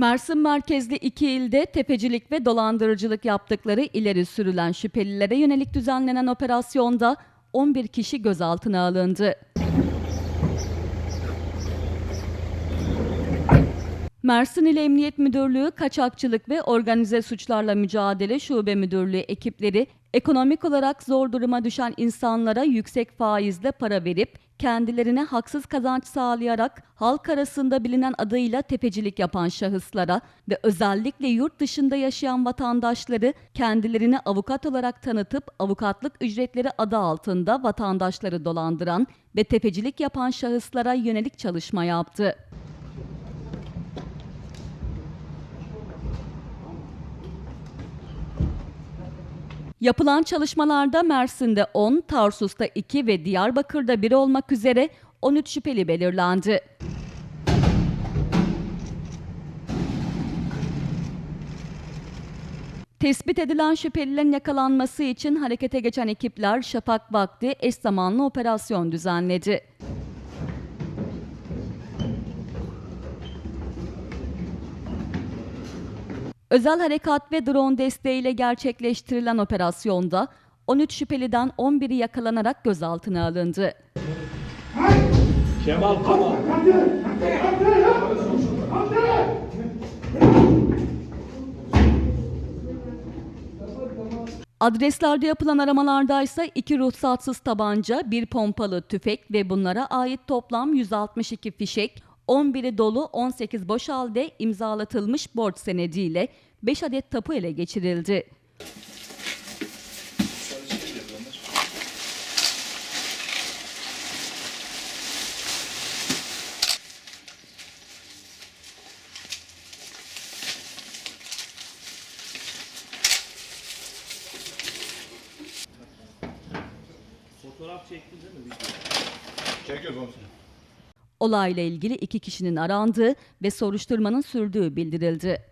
Mersin merkezli iki ilde tepecilik ve dolandırıcılık yaptıkları ileri sürülen şüphelilere yönelik düzenlenen operasyonda 11 kişi gözaltına alındı. Mersin İl Emniyet Müdürlüğü Kaçakçılık ve Organize Suçlarla Mücadele Şube Müdürlüğü ekipleri ekonomik olarak zor duruma düşen insanlara yüksek faizle para verip kendilerine haksız kazanç sağlayarak halk arasında bilinen adıyla tepecilik yapan şahıslara ve özellikle yurt dışında yaşayan vatandaşları kendilerini avukat olarak tanıtıp avukatlık ücretleri adı altında vatandaşları dolandıran ve tepecilik yapan şahıslara yönelik çalışma yaptı. Yapılan çalışmalarda Mersin'de 10, Tarsus'ta 2 ve Diyarbakır'da 1 olmak üzere 13 şüpheli belirlendi. Tespit edilen şüphelilerin yakalanması için harekete geçen ekipler şafak vakti eş zamanlı operasyon düzenledi. Özel harekat ve drone desteğiyle gerçekleştirilen operasyonda 13 şüpheliden 11'i yakalanarak gözaltına alındı. Kemal Kamal. Adreslerde yapılan aramalarda ise iki ruhsatsız tabanca, bir pompalı tüfek ve bunlara ait toplam 162 fişek, 11'i dolu 18 boş halde imzalatılmış borç senediyle 5 adet tapu ele geçirildi. Fotoğraf çektin değil mi? Video. Çekiyoruz onu. Olayla ilgili iki kişinin arandığı ve soruşturmanın sürdüğü bildirildi.